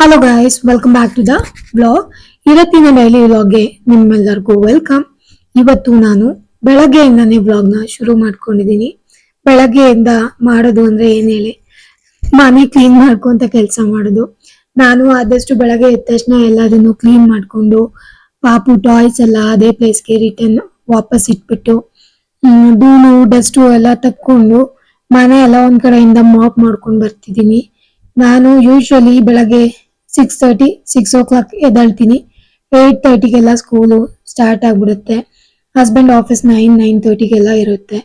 Hello guys welcome back to the blog ಇವತ್ತಿನ daily ವ್ಲಾಗ್ಗೆ ನಿಮ್ಮೆಲ್ಲರಿಗೂ ವೆಲ್ಕಮ್ ಇವತ್ತು ನಾನು ಬೆಳಗ್ಗೆಯಿಂದನೇ ವ್ಲಾಗ್ನ ಶುರು ಮಾಡ್ಕೊಂಡಿದ್ದೀನಿ. ಬೆಳಗ್ಗೆಯಿಂದ ಮಾಡೋದು ಅಂದ್ರೆ ಏನು ಹೇಳಿ? ಮನೆ ಕ್ಲೀನ್ ಮಾಡ್ಕೊಂತ ಕೆಲಸ ಮಾಡೋದು. ನಾನು ಆದಷ್ಟು ಬೆಳಗ್ಗೆ ಎದ್ದ ತಕ್ಷಣ ಎಲ್ಲದನ್ನು ಕ್ಲೀನ್ ಮಾಡ್ಕೊಂಡು, ಪಾಪು ಟಾಯ್ಸ್ ಎಲ್ಲ ಅದೇ ಪ್ಲೇಸ್ಗೆ ರಿಟರ್ನ್ ವಾಪಸ್ ಇಟ್ಬಿಟ್ಟು ಧೂಳು ಡಸ್ಟು ಎಲ್ಲ ತಕ್ಕೊಂಡು, ಮನೆ ಎಲ್ಲ ಒಂದ್ ಕಡೆಯಿಂದ ಮಾಪ್ ಮಾಡ್ಕೊಂಡು ಬರ್ತಿದ್ದೀನಿ. ನಾನು ಯೂಶ್ವಲಿ ಬೆಳಗ್ಗೆ six thirty six o'clock ಎದ್ದೇಳ್ತೀನಿ. ಏಯ್ಟ್ ತರ್ಟಿಗೆಲ್ಲ ಸ್ಕೂಲು ಸ್ಟಾರ್ಟ್ ಆಗಿಬಿಡುತ್ತೆ. ಹಸ್ಬೆಂಡ್ ಆಫೀಸ್ ನೈನ್ ನೈನ್ ತರ್ಟಿಗೆಲ್ಲ ಇರುತ್ತೆ.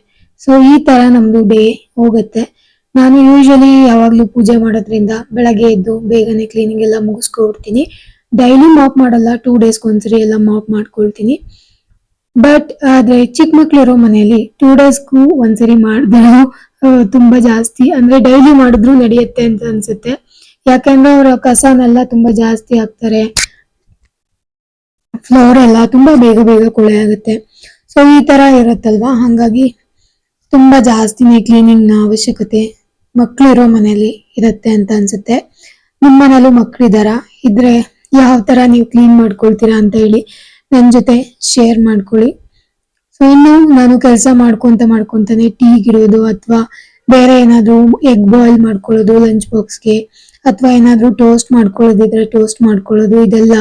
ಸೊ ಈ ತರ ನಮ್ದು ಡೇ ಹೋಗುತ್ತೆ. ನಾನು ಯೂಶ್ವಲಿ ಯಾವಾಗಲೂ ಪೂಜೆ ಮಾಡೋದ್ರಿಂದ ಬೆಳಗ್ಗೆ ಎದ್ದು ಬೇಗನೆ ಕ್ಲೀನಿಂಗ್ ಎಲ್ಲ ಮುಗಿಸ್ಕೊಡ್ತೀನಿ. ಡೈಲಿ ಮಾಪ್ ಮಾಡಲ್ಲ ಟೂ ಡೇಸ್ಗೆ ಒಂದ್ಸರಿ ಎಲ್ಲ ಮಾಪ್ ಮಾಡ್ಕೊಳ್ತೀನಿ. ಬಟ್ ಆದ್ರೆ ಚಿಕ್ಕ ಮಕ್ಳು ಇರೋ ಮನೆಯಲ್ಲಿ ಟೂ ಡೇಸ್ಗೂ ಒಂದ್ಸರಿ ಮಾಡಿದ್ರು. ತುಂಬಾ ಜಾಸ್ತಿ, ಅಂದ್ರೆ ಡೈಲಿ ಮಾಡಿದ್ರು ನಡೆಯುತ್ತೆ ಅಂತ ಅನ್ಸುತ್ತೆ. ಯಾಕಂದ್ರೆ ಅವ್ರ ಕಸನೆಲ್ಲ ತುಂಬಾ ಜಾಸ್ತಿ ಹಾಕ್ತಾರೆ. ಫ್ಲೋರ್ ಎಲ್ಲ ತುಂಬಾ ಬೇಗ ಬೇಗ ಕೊಳೆ ಆಗುತ್ತೆ. ಸೊ ಈ ತರ ಇರುತ್ತಲ್ವಾ? ಹಾಗಾಗಿ ತುಂಬಾ ಜಾಸ್ತಿನೇ ಕ್ಲೀನಿಂಗ್ನ ಅವಶ್ಯಕತೆ ಮಕ್ಳು ಇರೋ ಮನೆಯಲ್ಲಿ ಇರುತ್ತೆ ಅಂತ ಅನ್ಸುತ್ತೆ. ನಿಮ್ಮ ಮನೇಲೂ ಮಕ್ಳಿದಾರ? ಇದ್ರೆ ಯಾವ ತರ ನೀವು ಕ್ಲೀನ್ ಮಾಡ್ಕೊಳ್ತೀರಾ ಅಂತ ಹೇಳಿ. ನನ್ ಜೊತೆ ಶೇರ್ ಮಾಡ್ಕೊಳ್ಳಿ. ಸೊ ಇನ್ನು ನಾನು ಕೆಲಸ ಮಾಡ್ಕೊಂತ ಮಾಡ್ಕೊಂತಾನೆ ಟೀ ಗಿಡೋದು ಅಥವಾ ಬೇರೆ ಏನಾದರೂ ಎಗ್ ಬಾಯ್ಲ್ ಮಾಡ್ಕೊಳ್ಳೋದು ಲಂಚ್ ಬಾಕ್ಸ್ಗೆ ಅಥವಾ ಏನಾದರೂ ಟೋಸ್ಟ್ ಮಾಡ್ಕೊಳ್ಳೋದಿದ್ರೆ ಟೋಸ್ಟ್ ಮಾಡ್ಕೊಳ್ಳೋದು ಇದೆಲ್ಲ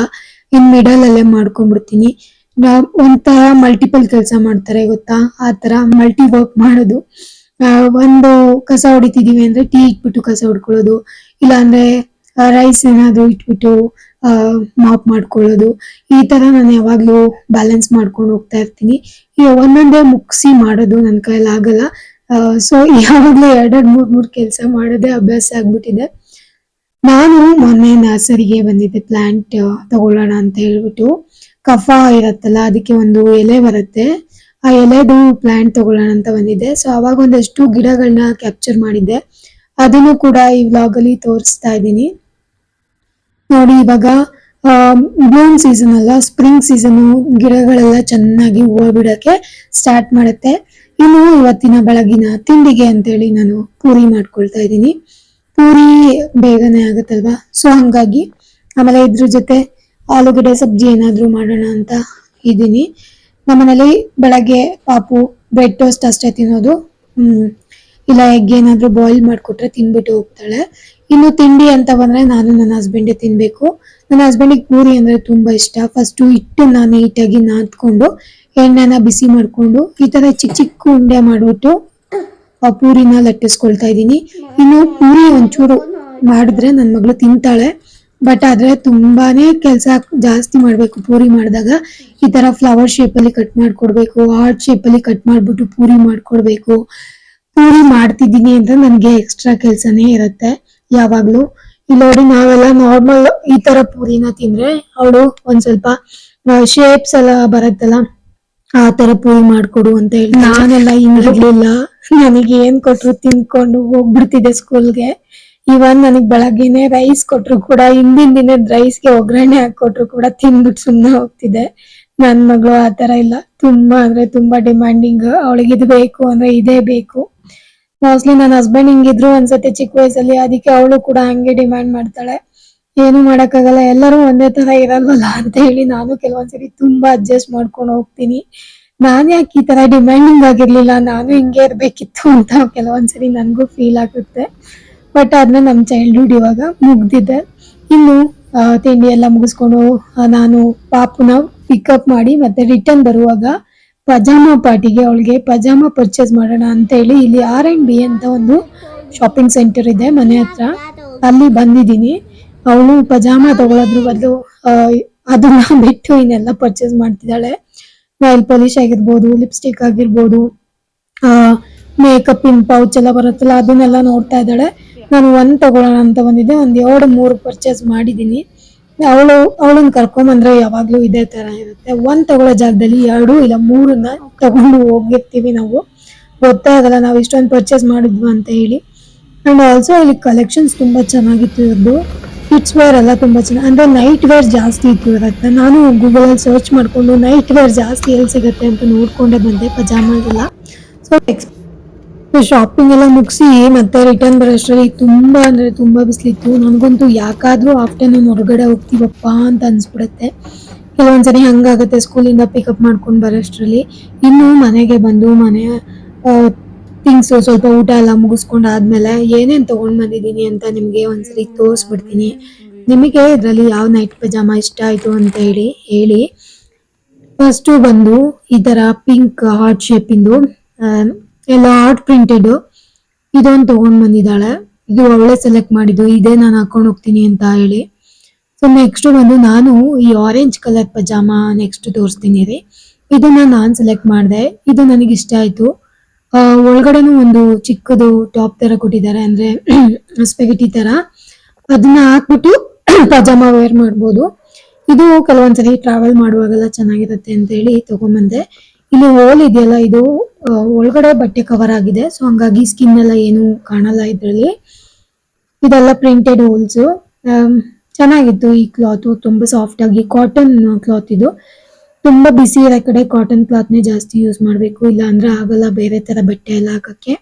ಇನ್ ಮಿಡಲ್ ಅಲ್ಲೇ ಮಾಡ್ಕೊಂಡ್ಬಿಡ್ತೀನಿ. ಒಂಥರ ಮಲ್ಟಿಪಲ್ ಕೆಲಸ ಮಾಡ್ತಾರೆ ಗೊತ್ತಾ? ಆ ತರ ಮಲ್ಟಿ ವರ್ಕ್ ಮಾಡೋದು. ಒಂದು ಕಸ ಹೊಡಿತಿದೀವಿ ಅಂದ್ರೆ ಟೀ ಇಟ್ಬಿಟ್ಟು ಕಸ ಹೊಡ್ಕೊಳ್ಳೋದು. ಇಲ್ಲ ಅಂದ್ರೆ ರೈಸ್ ಏನಾದ್ರು ಇಟ್ಬಿಟ್ಟು ಮಾಪ್ ಮಾಡ್ಕೊಳ್ಳೋದು. ಈ ತರ ನಾನು ಯಾವಾಗ್ಲೂ ಬ್ಯಾಲೆನ್ಸ್ ಮಾಡ್ಕೊಂಡು ಹೋಗ್ತಾ ಇರ್ತೀನಿ. ಈ ಒಂದೊಂದೇ ಮುಗಿಸಿ ಮಾಡೋದು ನನ್ನ ಕೈಯಲ್ಲಿ ಆಗಲ್ಲ. ಸೊ ಯಾವಾಗ್ಲೂ ಎರಡೆರಡು, ಮೂರ್ ಮೂರ್ ಕೆಲಸ ಮಾಡೋದೇ ಅಭ್ಯಾಸ ಆಗ್ಬಿಟ್ಟಿದೆ. ನಾನು ಮೊನ್ನೆ ನರ್ಸರಿಗೆ ಬಂದಿದ್ದೆ ಪ್ಲಾಂಟ್ ತಗೊಳ್ಳೋಣ ಅಂತ ಹೇಳ್ಬಿಟ್ಟು. ಕಫ ಇರತ್ತಲ್ಲ, ಅದಕ್ಕೆ ಒಂದು ಎಲೆ ಬರುತ್ತೆ. ಆ ಎಲೆದು ಪ್ಲಾಂಟ್ ತಗೊಳ್ಳೋಣ ಅಂತ ಬಂದಿದ್ದೆ. ಸೊ ಅವಾಗ ಒಂದಷ್ಟು ಗಿಡಗಳನ್ನ ಕ್ಯಾಪ್ಚರ್ ಮಾಡಿದ್ದೆ. ಅದನ್ನು ಕೂಡ ಈ ವ್ಲಾಗಲ್ಲಿ ತೋರಿಸ್ತಾ ಇದ್ದೀನಿ. ನೋಡಿ ಇವಾಗ ಬ್ಲೂಮ್ ಸೀಸನ್ ಅಲ್ಲ ಸ್ಪ್ರಿಂಗ್ ಸೀಸನ್ ಗಿಡಗಳೆಲ್ಲ ಚೆನ್ನಾಗಿ ಹೂವು ಬಿಡಕ್ಕೆ ಸ್ಟಾರ್ಟ್ ಮಾಡುತ್ತೆ. ಇನ್ನು ಇವತ್ತಿನ ಬೆಳಗಿನ ತಿಂಡಿಗೆ ಅಂತೇಳಿ ನಾನು ಪೂರಿ ಮಾಡ್ಕೊಳ್ತಾ ಇದ್ದೀನಿ. ಪೂರಿ ಬೇಗನೆ ಆಗುತ್ತಲ್ವಾ? ಸೊ ಹಂಗಾಗಿ ಆಮೇಲೆ ಇದ್ರ ಜೊತೆ ಆಲೂಗಡ್ಡೆ ಸಬ್ಜಿ ಏನಾದ್ರೂ ಮಾಡೋಣ ಅಂತ ಇದ್ದೀನಿ. ನಮ್ಮನೇಲಿ ಬೆಳಗ್ಗೆ ಪಾಪು ಬ್ರೆಡ್ ಟೋಸ್ಟ್ ಅಷ್ಟೇ ತಿನ್ನೋದು. ಇಲ್ಲ ಎಗ್ ಏನಾದರೂ ಬಾಯ್ಲ್ ಮಾಡ್ಕೊಟ್ರೆ ತಿನ್ಬಿಟ್ಟು ಹೋಗ್ತಾಳೆ. ಇನ್ನು ತಿಂಡಿ ಅಂತ ಬಂದ್ರೆ ನಾನು ನನ್ನ ಹಸ್ಬೆಂಡ್ ತಿನ್ಬೇಕು. ನನ್ನ ಹಸ್ಬೆಂಡಿಗೆ ಪೂರಿ ಅಂದ್ರೆ ತುಂಬಾ ಇಷ್ಟ. ಫಸ್ಟ್ ಹಿಟ್ಟನ್ನ ನೀಟಾಗಿ ನಾದ್ಕೊಂಡು, ಎಣ್ಣೆನ ಬಿಸಿ ಮಾಡ್ಕೊಂಡು, ಈ ತರ ಚಿಕ್ಕ ಚಿಕ್ಕ ಉಂಡೆ ಮಾಡ್ಬಿಟ್ಟು ಆ ಪೂರಿನ ಲಟ್ಟಿಸ್ಕೊಳ್ತಾ ಇದ್ದೀನಿ. ಇನ್ನು ಪೂರಿ ಒಂಚೂರು ಮಾಡಿದ್ರೆ ನನ್ನ ಮಗಳು ತಿಂತಾಳೆ. ಬಟ್ ಆದ್ರೆ ತುಂಬಾನೇ ಕೆಲಸ ಜಾಸ್ತಿ ಮಾಡ್ಬೇಕು ಪೂರಿ ಮಾಡಿದಾಗ. ಈ ತರ ಫ್ಲವರ್ ಶೇಪ್ ಅಲ್ಲಿ ಕಟ್ ಮಾಡ್ಕೊಡ್ಬೇಕು ಹಾರ್ಟ್ ಶೇಪ್ ಅಲ್ಲಿ ಕಟ್ ಮಾಡ್ಬಿಟ್ಟು ಪೂರಿ ಮಾಡ್ಕೊಡ್ಬೇಕು. ಪೂರಿ ಮಾಡ್ತಿದ್ದೀನಿ ಅಂತ ನನ್ಗೆ ಎಕ್ಸ್ಟ್ರಾ ಕೆಲ್ಸನೇ ಇರುತ್ತೆ. ಯಾವಾಗ್ಲೂ. ಇಲ್ಲಿ ನೋಡಿ ನಾವೆಲ್ಲ ನಾರ್ಮಲ್ ಈ ತರ ಪೂರಿನ ತಿಂದ್ರೆ ಅವಳು ಒಂದ್ ಸ್ವಲ್ಪ ಶೇಪ್ಸ್ ಎಲ್ಲ ಬರತ್ತಲ್ಲ ಆ ತರ ಪೂರಿ ಮಾಡ್ಕೊಡು ಅಂತ ಹೇಳಿ ನಾನೆಲ್ಲ ಹಿಂಗಿರ್ಲಿಲ್ಲ ನನಗೆ ಏನ್ ಕೊಟ್ರು ತಿನ್ಕೊಂಡು ಹೋಗ್ಬಿಡ್ತಿದ್ದೆ ಸ್ಕೂಲ್ಗೆ ಇವನ್ ನನಗ್ ಬೆಳಗ್ಗೆನೆ ರೈಸ್ ಕೊಟ್ರು ಕೂಡ ಹಿಂದಿನ ದಿನದ ರೈಸ್ಗೆ ಒಗ್ಗರಣೆ ಹಾಕೊಟ್ರು ಕೂಡ ತಿನ್ಬಿಟ್ಟು ಸುಮ್ನೆ ಹೋಗ್ತಿದ್ದೆ. ನನ್ ಮಗಳು ಆ ತರ ಇಲ್ಲ. ತುಂಬಾ ಅಂದ್ರೆ ತುಂಬಾ ಡಿಮ್ಯಾಂಡಿಂಗ್ ಅವಳಿಗೆ ಇದು ಬೇಕು ಅಂದ್ರೆ ಇದೇ ಬೇಕು. ಮೋಸ್ಟ್ಲಿ ನನ್ನ ಹಸ್ಬೆಂಡ್ ಹಿಂಗಿದ್ರು ಅನ್ಸತ್ತೆ ಚಿಕ್ಕ ವಯಸ್ಸಲ್ಲಿ, ಅದಕ್ಕೆ ಅವಳು ಕೂಡ ಹಂಗೆ ಡಿಮ್ಯಾಂಡ್ ಮಾಡ್ತಾಳೆ. ಏನು ಮಾಡೋಕ್ಕಾಗಲ್ಲ, ಎಲ್ಲರೂ ಒಂದೇ ತರ ಇರಲ್ವಲ್ಲ ಅಂತ ಹೇಳಿ ನಾನು ಕೆಲವೊಂದ್ಸರಿ ತುಂಬಾ ಅಡ್ಜಸ್ಟ್ ಮಾಡ್ಕೊಂಡು ಹೋಗ್ತೀನಿ. ನಾನು ಯಾಕೆ ಈ ತರ ಡಿಮ್ಯಾಂಡಿಂಗ್ ಆಗಿರ್ಲಿಲ್ಲ, ನಾನು ಹಿಂಗೆ ಇರ್ಬೇಕಿತ್ತು ಅಂತ ಕೆಲವೊಂದ್ಸರಿ ನನಗೂ ಫೀಲ್ ಆಗುತ್ತೆ. ಬಟ್ ಅದನ್ನ ನಮ್ಮ ಚೈಲ್ಡ್ಹುಡ್ ಇವಾಗ ಮುಗ್ದಿದೆ. ಇನ್ನು ತಿಂಡಿ ಎಲ್ಲ ಮುಗಿಸ್ಕೊಂಡು ನಾನು ಪಾಪುನ ಪಿಕಪ್ ಮಾಡಿ ಮತ್ತೆ ರಿಟರ್ನ್ ಬರುವಾಗ ಪಜಾಮಾ ಪಾರ್ಟಿಗೆ ಅವಳಿಗೆ ಪಜಾಮ ಪರ್ಚೇಸ್ ಮಾಡೋಣ ಅಂತ ಹೇಳಿ ಇಲ್ಲಿ ಆರ್ ಆ್ಯಂಡ್ ಬಿ ಅಂತ ಒಂದು ಶಾಪಿಂಗ್ ಸೆಂಟರ್ ಇದೆ ಮನೆ ಹತ್ರ. ಅಲ್ಲಿ ಬಂದಿದ್ದೀನಿ. ಅವಳು ಪಜಾಮ ತಗೊಳ್ಳೋದ್ರ ಬದಲು ಅದನ್ನ ಬಿಟ್ಟು ಇನ್ನೆಲ್ಲ ಪರ್ಚೇಸ್ ಮಾಡ್ತಿದ್ದಾಳೆ. ನೈಲ್ ಪಾಲಿಶ್ ಆಗಿರ್ಬೋದು ಲಿಪ್ಸ್ಟಿಕ್ ಆಗಿರ್ಬೋದು ಮೇಕಪ್ ಇನ್ ಪೌಚ್ ಎಲ್ಲ ಬರುತ್ತಲ್ಲ, ಅದನ್ನೆಲ್ಲ ನೋಡ್ತಾ ಇದ್ದಾಳೆ. ನಾನು ಒಂದು ತಗೊಳ್ಳೋಣ ಅಂತ ಬಂದಿದ್ದೆ. ಒಂದು ಎರಡು ಮೂರು ಪರ್ಚೇಸ್ ಮಾಡಿದೀನಿ ಅವಳು, ಅವಳನ್ನ ಕರ್ಕೊಂಬಂದ್ರೆ ಯಾವಾಗ್ಲೂ ಇದೇ ತರ ಇರುತ್ತೆ. ಒಂದ್ ತಗೊಳ್ಳೋ ಜಾಗದಲ್ಲಿ ಎರಡು ಇಲ್ಲ ಮೂರನ್ನ ತಗೊಂಡು ಹೋಗಿರ್ತೀವಿ ನಾವು. ಗೊತ್ತೇ ಆಗಲ್ಲ, ನಾವು ಇಷ್ಟೊಂದು ಪರ್ಚೇಸ್ ಮಾಡಿದ್ವಿ ಅಂತ ಹೇಳಿ. ಅಂಡ್ ಆಲ್ಸೋ ಇಲ್ಲಿ ಕಲೆಕ್ಷನ್ಸ್ ತುಂಬಾ ಚೆನ್ನಾಗಿತ್ತು ಇವ್ರದ್ದು ಕಿಡ್ಸ್ ವೇರ್ ಎಲ್ಲ ತುಂಬಾ ಚೆನ್ನಾಗಿ, ಅಂದ್ರೆ ನೈಟ್ ವೇರ್ ಜಾಸ್ತಿ ಇತ್ತು ಇರತ್ತೆ ನಾನು ಗೂಗಲ್ ಅಲ್ಲಿ ಸರ್ಚ್ ಮಾಡ್ಕೊಂಡು ನೈಟ್ ವೇರ್ ಜಾಸ್ತಿ ಎಲ್ಲಿ ಸಿಗುತ್ತೆ ಅಂತ ನೋಡ್ಕೊಂಡೆ ಬಂದೆ ಪಜಾಮಾಸ್ ಎಲ್ಲ ಸೊ ಶಾಪಿಂಗ್ ಎಲ್ಲ ಮುಗಿಸಿ ಮತ್ತೆ ರಿಟರ್ನ್ ಬರೋಷ್ಟರಲ್ಲಿ ತುಂಬಾ ಅಂದ್ರೆ ತುಂಬಾ ಬಿಸಿಲಿತ್ತು. ನನಗಂತೂ ಯಾಕಾದ್ರೂ ಆಫ್ಟರ್ನೂನ್ ಹೊರಗಡೆ ಹೋಗ್ತೀವಪ್ಪ ಅಂತ ಅನ್ಸ್ಬಿಡುತ್ತೆ. ಕೆಲವೊಂದ್ಸರಿ ಹಂಗಾಗತ್ತೆ ಸ್ಕೂಲಿಂದ ಪಿಕಪ್ ಮಾಡ್ಕೊಂಡು ಬರೋಷ್ಟರಲ್ಲಿ. ಇನ್ನು ಮನೆಗೆ ಬಂದು ಮನೆ ಥಿಂಗ್ಸ್ ಸ್ವಲ್ಪ ಊಟ ಎಲ್ಲ ಮುಗಿಸ್ಕೊಂಡು ಆದ್ಮೇಲೆ ಏನೇನು ತಗೊಂಡ್ ಬಂದಿದ್ದೀನಿ ಅಂತ ನಿಮ್ಗೆ ಒಂದ್ಸರಿ ತೋರಿಸ್ಬಿಡ್ತೀನಿ. ನಿಮಗೆ ಇದರಲ್ಲಿ ಯಾವ ನೈಟ್ ಪಜಾಮ ಇಷ್ಟ ಆಯ್ತು ಅಂತ ಹೇಳಿ ಹೇಳಿ. ಫಸ್ಟು ಬಂದು ಈ ಥರ pink heart shape heart printed ಇದೊಂದು ತಗೊಂಡ್ ಬಂದಿದ್ದಾಳೆ. ಇದು ಅವಳೆ ಸೆಲೆಕ್ಟ್ ಮಾಡಿದ್ದು. ಇದೇ ನಾನು ಹಾಕೊಂಡು ಹೋಗ್ತೀನಿ ಅಂತ ಹೇಳಿ. ಸೊ ನೆಕ್ಸ್ಟ್ ಬಂದು ನಾನು ಈ ಆರೆಂಜ್ ಕಲರ್ ಪಜಾಮ ನೆಕ್ಸ್ಟ್ ತೋರಿಸ್ತೀನಿ ರೀ. ಇದನ್ನ ನಾನ್ ಸೆಲೆಕ್ಟ್ ಮಾಡಿದೆ. ಇದು ನನಗೆ ಇಷ್ಟ ಆಯ್ತು. ಒಳಗಡೆನೂ ಒಂದು ಚಿಕ್ಕದು ಟಾಪ್ ತರ ಕೊಟ್ಟಿದ್ದಾರೆ. ಅಂದ್ರೆ ಸ್ಪೆಗಿಟಿ ತರ. ಅದನ್ನ ಹಾಕ್ಬಿಟ್ಟು ಪಜಾಮ ವೇರ್ ಮಾಡ್ಬೋದು. ಇದು ಕೆಲವೊಂದ್ಸರಿ ಟ್ರಾವೆಲ್ ಮಾಡುವಾಗೆಲ್ಲ ಚೆನ್ನಾಗಿರುತ್ತೆ ಅಂತ ಹೇಳಿ ತಗೊಂಬಂದೆ ಇಲ್ಲಿ ಹೋಲ್ ಇದೆಯಲ್ಲ, ಇದು ಒಳಗಡೆ ಬಟ್ಟೆ ಕವರ್ ಆಗಿದೆ. ಸೊ ಹಂಗಾಗಿ ಸ್ಕಿನ್ ಎಲ್ಲ ಏನು ಕಾಣಲ್ಲ ಇದರಲ್ಲಿ. ಇದೆಲ್ಲ ಪ್ರಿಂಟೆಡ್ ಹೋಲ್ಸ್ ಚೆನ್ನಾಗಿತ್ತು ಈ ಕ್ಲಾತ್ ತುಂಬಾ ಸಾಫ್ಟ್ ಆಗಿ ಕಾಟನ್ ಕ್ಲಾತ್ ಇದು. ತುಂಬಾ ಬಿಸಿ ಇರೋ ಕಡೆ ಕಾಟನ್ ಕ್ಲಾತ್ ನೇ ಜಾಸ್ತಿ ಯೂಸ್ ಮಾಡಬೇಕು. ಇಲ್ಲ ಅಂದ್ರೆ ಆಗಲ್ಲ, ಬೇರೆ ತರ ಬಟ್ಟೆ ಎಲ್ಲ ಹಾಕಕ್ಕೆ.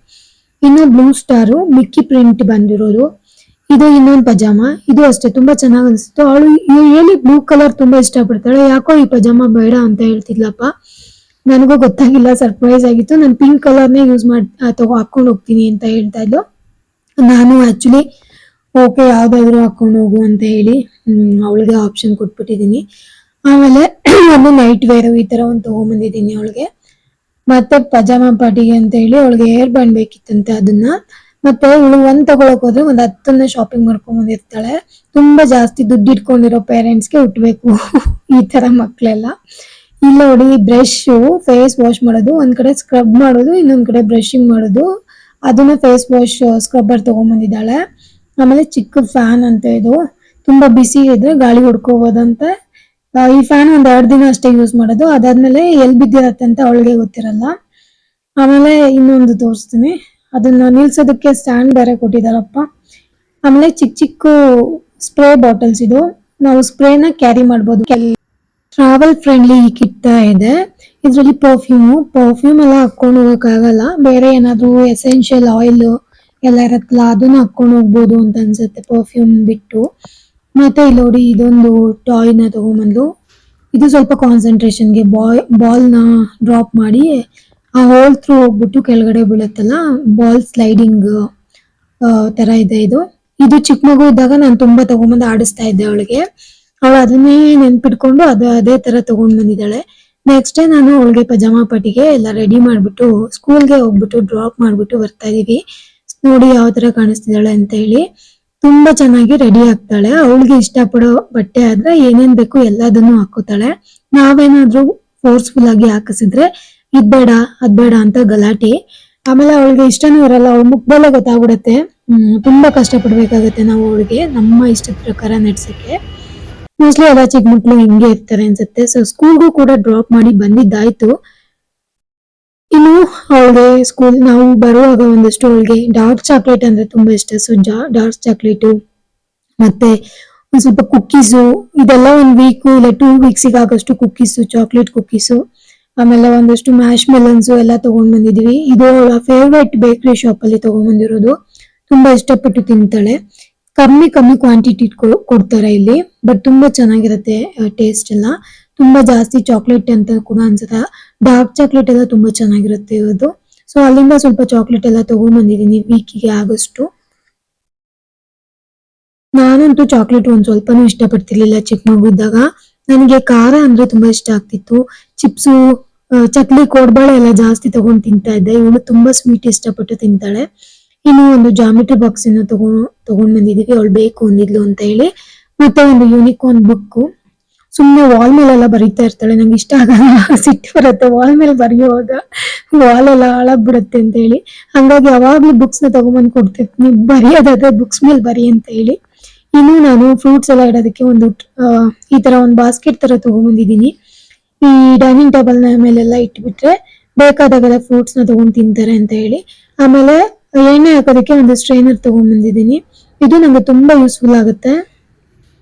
ಇನ್ನು ಬ್ಲೂ ಸ್ಟಾರು ಮಿಕ್ಕಿ ಪ್ರಿಂಟ್ ಬಂದಿರೋದು. ಇದು ಇನ್ನೊಂದು ಪಜಾಮ. ಇದು ಅಷ್ಟೇ, ತುಂಬಾ ಚೆನ್ನಾಗಿ ಅನಿಸ್ತು ಅವಳು ಹೇಳಿ ಬ್ಲೂ ಕಲರ್ ತುಂಬಾ ಇಷ್ಟಪಡ್ತಾಳೆ. ಯಾಕೋ ಈ ಪಜಾಮ ಬೇಡ ಅಂತ ಹೇಳ್ತಿದ್ಲಪ್ಪ. ನನಗೂ ಗೊತ್ತಾಗಿಲ್ಲ ಸರ್ಪ್ರೈಸ್ ಆಗಿತ್ತು. ನಾನು ಪಿಂಕ್ ಕಲರ್ನೇ ಯೂಸ್ ಮಾಡಿ ತಗೋ ಹಾಕೊಂಡು ಹೋಗ್ತೀನಿ ಅಂತ ಹೇಳ್ತಾ ಇದ್ಲು. ನಾನು ಆ್ಯಕ್ಚುಲಿ ಓಕೆ ಯಾವುದಾದ್ರೂ ಹಾಕೊಂಡು ಹೋಗು ಅಂತ ಹೇಳಿ ಅವಳಿಗೆ ಆಪ್ಷನ್ ಕೊಟ್ಬಿಟ್ಟಿದ್ದೀನಿ. ಆಮೇಲೆ ಒಂದು ನೈಟ್ ವೇರು ಈ ಥರ ಒಂದು ತೊಗೊಂಬಂದಿದ್ದೀನಿ ಅವಳಿಗೆ. ಮತ್ತೆ ಪಜಾಮ ಪಾರ್ಟಿಗೆ ಅಂತ ಹೇಳಿ ಅವಳಿಗೆ ಏರ್ ಬ್ಯಾಂಡ್ ಬೇಕಿತ್ತಂತೆ ಅದನ್ನ. ಮತ್ತೆ ಇವಳು ಒಂದ್ ತಗೊಳಕ್ ಹೋದ್ರೆ ಒಂದ್ ಹತ್ತನ್ನ ಶಾಪಿಂಗ್ ಮಾಡ್ಕೊಂಡ್ ಬಂದಿರ್ತಾಳೆ ತುಂಬಾ ಜಾಸ್ತಿ ದುಡ್ಡು ಇಟ್ಕೊಂಡಿರೋ ಪೇರೆಂಟ್ಸ್ಗೆ ಹುಟ್ಬೇಕು ಈ ತರ ಮಕ್ಳೆಲ್ಲ. ಇಲ್ಲ ನೋಡಿ ಬ್ರಷ್ ಫೇಸ್ ವಾಶ್ ಮಾಡೋದು, ಒಂದ್ ಕಡೆ ಸ್ಕ್ರಬ್ ಮಾಡೋದು, ಇನ್ನೊಂದ್ ಕಡೆ ಬ್ರಷಿಂಗ್ ಮಾಡೋದು. ಅದನ್ನ ಫೇಸ್ ವಾಶ್ ಸ್ಕ್ರಬ್ಬರ್ ತಗೊಂಡ್ಬಂದಿದ್ದಾಳೆ ಆಮೇಲೆ ಚಿಕ್ಕ ಫ್ಯಾನ್ ಅಂತ ಇದು. ತುಂಬಾ ಬಿಸಿ ಇದ್ರೆ ಗಾಳಿ ಹೊಡ್ಕೋಬೋದಂತೆ. ಈ ಫ್ಯಾನ್ ಒಂದ್ ಎರಡ್ ದಿನ ಅಷ್ಟೇ ಯೂಸ್ ಮಾಡೋದು. ಅದಾದ್ಮೇಲೆ ಎಲ್ ಬಿದ್ದಿರತ್ತೆ ಅಂತ ಅವಳಿಗೆ ಗೊತ್ತಿರಲ್ಲ. ಆಮೇಲೆ ಇನ್ನೊಂದು ತೋರಿಸ್ತೀನಿ. ಅದನ್ನ ನಿಲ್ಸೋದಕ್ಕೆ ಸ್ಟ್ಯಾಂಡ್ ಬೇರೆ ಕೊಟ್ಟಿದಾರಪ್ಪ ಆಮೇಲೆ ಚಿಕ್ಕ ಚಿಕ್ಕ ಸ್ಪ್ರೇ ಬಾಟಲ್ಸ್ ಇದು. ನಾವು ಸ್ಪ್ರೇನ ಕ್ಯಾರಿ ಮಾಡ್ಬೋದು. ಟ್ರಾವೆಲ್ ಫ್ರೆಂಡ್ಲಿ ಕಿಟ್ ಇದೆ. ಇದರಲ್ಲಿ ಪರ್ಫ್ಯೂಮು ಪರ್ಫ್ಯೂಮ್ ಎಲ್ಲ ಹಾಕೊಂಡು ಹೋಗಕ್ಕಾಗಲ್ಲ. ಬೇರೆ ಏನಾದ್ರು ಎಸೆನ್ಷಿಯಲ್ ಆಯಿಲ್ ಎಲ್ಲ ಇರತ್ತಲ್ಲ, ಅದನ್ನ ಹಾಕೊಂಡು ಹೋಗ್ಬೋದು ಅಂತ ಅನ್ಸುತ್ತೆ ಪರ್ಫ್ಯೂಮ್ ಬಿಟ್ಟು. ಮತ್ತೆ ಇಲ್ಲಿ ನೋಡಿ, ಇದೊಂದು ಟಾಯ್ನ ತಗೊಂಬಂದು ಇದು ಸ್ವಲ್ಪ ಕಾನ್ಸಂಟ್ರೇಷನ್ಗೆ ಬಾಲ್ನ ಡ್ರಾಪ್ ಮಾಡಿ, ಆ ಹೋಲ್ ಥ್ರೂ ಹೋಗ್ಬಿಟ್ಟು ಕೆಳಗಡೆ ಬೀಳುತ್ತಲ್ಲ ಬಾಲ್ ಸ್ಲೈಡಿಂಗ್ ತರ ಇದೆ ಇದು. ಇದು ಚಿಕ್ಕ ಮಗು ಇದ್ದಾಗ ನಾನು ತುಂಬಾ ತಗೊಂಬಂದು ಆಡಿಸ್ತಾ ಇದ್ದೆ ಅವಳಿಗೆ. ಅವಳು ಅದನ್ನೇ ನೆನ್ಪಿಟ್ಕೊಂಡು ಅದು ಅದೇ ತರ ತಗೊಂಡ್ ಬಂದಿದ್ದಾಳೆ. ನೆಕ್ಸ್ಟ್ ಡೇ ನಾನು ಅವಳಿಗೆ ಪಜಾಮಾ ಪಟ್ಟಿಗೆ ಎಲ್ಲ ರೆಡಿ ಮಾಡ್ಬಿಟ್ಟು ಸ್ಕೂಲ್ಗೆ ಹೋಗ್ಬಿಟ್ಟು ಡ್ರಾಪ್ ಮಾಡ್ಬಿಟ್ಟು ಬರ್ತಾ ಇದೀವಿ ನೋಡಿ ಯಾವ ತರ ಕಾಣಿಸ್ತಿದ್ದಾಳೆ ಅಂತ ಹೇಳಿ. ತುಂಬಾ ಚೆನ್ನಾಗಿ ರೆಡಿ ಆಗ್ತಾಳೆ. ಅವಳಿಗೆ ಇಷ್ಟಪಡೋ ಬಟ್ಟೆ ಆದ್ರೆ ಏನೇನ್ ಬೇಕು ಎಲ್ಲದನ್ನು ಹಾಕೋತಾಳೆ. ನಾವೇನಾದ್ರೂ ಫೋರ್ಸ್ಫುಲ್ ಆಗಿ ಹಾಕಿಸಿದ್ರೆ ಇದ್ ಬೇಡ, ಅದ್ ಬೇಡ ಅಂತ ಗಲಾಟೆ. ಆಮೇಲೆ ಅವಳಿಗೆ ಇಷ್ಟನೂ ಇರಲ್ಲ. ಅವಳ ಮುಖದಲ್ಲೇ ಗೊತ್ತಾಗ್ಬಿಡತ್ತೆ. ತುಂಬಾ ಕಷ್ಟ ಪಡ್ಬೇಕಾಗತ್ತೆ ನಾವು ಅವಳಿಗೆ. ನಮ್ಮ ಇಷ್ಟದ ಪ್ರಕಾರ ನಡ್ಸಕ್ಕೆ. ಮೋಸ್ಟ್ಲಿ ಎಲ್ಲ ಚಿಕ್ಕ ಮಕ್ಳು ಹಿಂಗೆ ಇರ್ತಾರೆ ಅನ್ಸುತ್ತೆ. ಸೊ ಸ್ಕೂಲ್ಗೂ ಕೂಡ ಡ್ರಾಪ್ ಮಾಡಿ ಬಂದಿದ್ದಾಯ್ತು. ಇನ್ನು ಅವಳಿಗೆ ಸ್ಕೂಲ್ ನಾವು ಬರುವಾಗ ಒಂದಷ್ಟು ಅವಳಿಗೆ ಡಾರ್ಕ್ ಚಾಕ್ಲೇಟ್ ಅಂದ್ರೆ ತುಂಬಾ ಇಷ್ಟ. ಸೊ ಡಾರ್ಕ್ ಚಾಕ್ಲೇಟು ಮತ್ತೆ ಒಂದ್ ಸ್ವಲ್ಪ ಕುಕ್ಕೀಸು ಇದೆಲ್ಲ ಒಂದ್ ವೀಕ್ ಇಲ್ಲ ಟೂ ವೀಕ್ಸಿಗೆ ಆಗೋಷ್ಟು ಕುಕ್ಕೀಸು ಚಾಕ್ಲೇಟ್ ಕುಕ್ಕೀಸು ಆಮೇಲೆ ಒಂದಷ್ಟು ಮ್ಯಾಶ್ ಮೆಲನ್ಸು ಎಲ್ಲ ತಗೊಂಡ್ ಬಂದಿದೀವಿ ಇದು ಅವಳ ಫೇವ್ರೆಟ್ ಬೇಕರಿ ಶಾಪ್ ಅಲ್ಲಿ ತಗೊಂಡ್ ತುಂಬಾ ಇಷ್ಟಪಟ್ಟು ತಿಂತಾಳೆ. ಕಮ್ಮಿ ಕಮ್ಮಿ ಕ್ವಾಂಟಿಟಿ ಕೊಡ್ತಾರೆ ಇಲ್ಲಿ. ಬಟ್ ತುಂಬಾ ಚೆನ್ನಾಗಿರುತ್ತೆ ಟೇಸ್ಟ್ ಎಲ್ಲ. ತುಂಬಾ ಜಾಸ್ತಿ ಚಾಕ್ಲೇಟ್ ಅಂತ ಕೂಡ ಅನ್ಸುತ್ತೆ. ಡಾರ್ಕ್ ಚಾಕ್ಲೇಟ್ ಎಲ್ಲ ತುಂಬಾ ಚೆನ್ನಾಗಿರುತ್ತೆ ಇರೋದು ಸೊ ಅಲ್ಲಿಂದ ಸ್ವಲ್ಪ ಚಾಕ್ಲೇಟ್ ಎಲ್ಲ ತಗೊಂಡ್ ಬಂದಿದೀನಿ ವೀಕಿಗೆ ಆಗೋಷ್ಟು. ನಾನಂತೂ ಚಾಕ್ಲೇಟ್ ಒಂದ್ ಸ್ವಲ್ಪನೂ ಇಷ್ಟಪಡ್ತಿರ್ಲಿಲ್ಲ ಚಿಕ್ಕ ಮಗು ನನಗೆ ಖಾರ ಅಂದ್ರೆ ತುಂಬಾ ಇಷ್ಟ ಆಗ್ತಿತ್ತು. ಚಿಪ್ಸು ಚಕ್ಲಿ, ಕೋಡ್ಬಾಳೆ ಎಲ್ಲ ಜಾಸ್ತಿ ತಗೊಂಡ್ ತಿಂತಾ ಇದ್ದೆ. ಇವಳು ತುಂಬಾ ಸ್ವೀಟ್ ಇಷ್ಟಪಟ್ಟು ತಿಂತಾಳೆ. ಇನ್ನು ಒಂದು ಜಾಮಿಟ್ರಿ ಬಾಕ್ಸ್ ಅನ್ನು ತಗೊಂಡ್ ತಗೊಂಡ್ ಬಂದಿದೀವಿ. ಅವಳು ಬೇಕು ಅಂದಿದ್ಲು ಅಂತ ಹೇಳಿ. ಮತ್ತೆ ಒಂದು ಯೂನಿಕಾರ್ನ್ ಬುಕ್ ಸುಮ್ಮನೆ ವಾಲ್ ಮೇಲೆಲ್ಲ ಬರೀತಾ ಇರ್ತಾಳೆ. ನಂಗೆ ಇಷ್ಟ ಆಗಲ್ಲ. ಸಿಟ್ಟು ಬರುತ್ತೆ ವಾಲ್ ಮೇಲೆ ಬರೆಯುವಾಗ. ವಾಲ್ ಎಲ್ಲ ಹಾಳಾಗ್ಬಿಡುತ್ತೆ ಅಂತ ಹೇಳಿ. ಹಂಗಾಗಿ ಯಾವಾಗ್ಲೂ ಬುಕ್ಸ್ನ ತಗೊಂಡ್ಬಂದು ಕೊಡ್ತಿರ್ತೀನಿ ಬರೆಯೋದಾದ್ರೆ ಬುಕ್ಸ್ ಮೇಲೆ ಬರಿ ಅಂತ ಹೇಳಿ. ಇನ್ನು ನಾನು ಫ್ರೂಟ್ಸ್ ಎಲ್ಲ ಇಡೋದಕ್ಕೆ ಒಂದು ಈ ತರ ಒಂದು ಬಾಸ್ಕೆಟ್ ತರ ತಗೊಂಡ್ಬಂದಿದ್ದೀನಿ ಈ ಡೈನಿಂಗ್ ಟೇಬಲ್ನ ಮೇಲೆಲ್ಲ ಇಟ್ಬಿಟ್ರೆ ಬೇಕಾದಾಗೆಲ್ಲ ಫ್ರೂಟ್ಸ್ನ ತಗೊಂಡ್ ತಿಂತಾರೆ ಅಂತ ಹೇಳಿ. ಆಮೇಲೆ ಎಣ್ಣೆ ಹಾಕೋದಕ್ಕೆ ಒಂದು ಸ್ಟ್ರೈನರ್ ತಗೊಂಡ್ಬಂದಿದ್ದೀನಿ. ಇದು ನನಗೆ ತುಂಬಾ ಯೂಸ್ಫುಲ್ ಆಗುತ್ತೆ.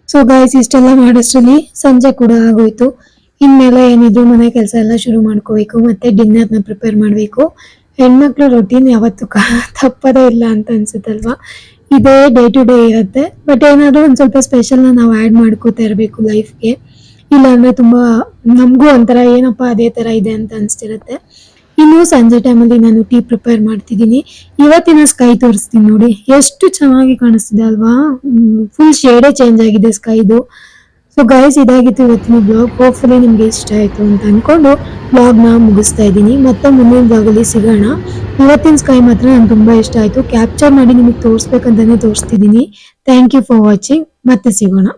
ಸೊ ಗಾಯ್ಸ್ ಇಷ್ಟೆಲ್ಲ ಮಾಡೋಷ್ಟರಲ್ಲಿ ಸಂಜೆ ಕೂಡ ಆಗೋಯ್ತು. ಇನ್ಮೇಲೆ ಏನಿದ್ರು ಮನೆ ಕೆಲಸ ಎಲ್ಲ ಶುರು ಮಾಡ್ಕೋಬೇಕು, ಮತ್ತೆ ಡಿನ್ನರ್ನ ಪ್ರಿಪೇರ್ ಮಾಡ್ಬೇಕು. ಹೆಣ್ಮಕ್ಳು ರೊಟೀನ್ ಯಾವತ್ತೂ ಕ- ತಪ್ಪದೇ ಇಲ್ಲ ಅಂತ ಅನ್ಸುತ್ತಲ್ವಾ? ಇದೇ ಡೇ ಟು ಡೇ ಇರುತ್ತೆ. ಬಟ್ ಏನಾದರೂ ಒಂದು ಸ್ವಲ್ಪ ಸ್ಪೆಷಲ್ನ ನಾವು ಆ್ಯಡ್ ಮಾಡ್ಕೋತಾ ಇರಬೇಕು ಲೈಫ್ಗೆ ಇಲ್ಲಾಂದ್ರೆ ತುಂಬ ನಮಗೂ ಒಂಥರ ಏನಪ್ಪ ಅದೇ ಥರ ಇದೆ ಅಂತ ಅನಿಸ್ತಿರುತ್ತೆ. ಇನ್ನು ಸಂಜೆ ಟೈಮಲ್ಲಿ ನಾನು ಟೀ ಪ್ರಿಪೇರ್ ಮಾಡ್ತಿದ್ದೀನಿ. ಇವತ್ತಿನ ಸ್ಕೈ ತೋರಿಸ್ತೀನಿ ನೋಡಿ. ಎಷ್ಟು ಚೆನ್ನಾಗಿ ಕಾಣಿಸ್ತಿದೆ ಅಲ್ವಾ? ಫುಲ್ ಶೇಡೇ ಚೇಂಜ್ ಆಗಿದೆ ಸ್ಕೈದು ಸೊ ಗೈಸ್ ಇದಾಗಿತ್ತು ಇವತ್ತಿನ ಬ್ಲಾಗ್ ಹೋಪ್ಫುಲಿ ನಿಮಗೆ ಇಷ್ಟ ಆಯಿತು ಅಂತ ಅಂದ್ಕೊಂಡು ಬ್ಲಾಗ್ನ ಮುಗಿಸ್ತಾ ಇದ್ದೀನಿ. ಮತ್ತೆ ಮುಂದಿನ ಬ್ಲಾಗಲ್ಲಿ ಸಿಗೋಣ. ಇವತ್ತಿನ ಸ್ಕೈ ಮಾತ್ರ ನಂಗೆ ತುಂಬ ಇಷ್ಟ ಆಯಿತು. ಕ್ಯಾಪ್ಚರ್ ಮಾಡಿ ನಿಮಗೆ ತೋರಿಸ್ಬೇಕಂತಲೇ ತೋರಿಸ್ತಿದ್ದೀನಿ. ಥ್ಯಾಂಕ್ ಯು ಫಾರ್ ವಾಚಿಂಗ್ ಮತ್ತೆ ಸಿಗೋಣ.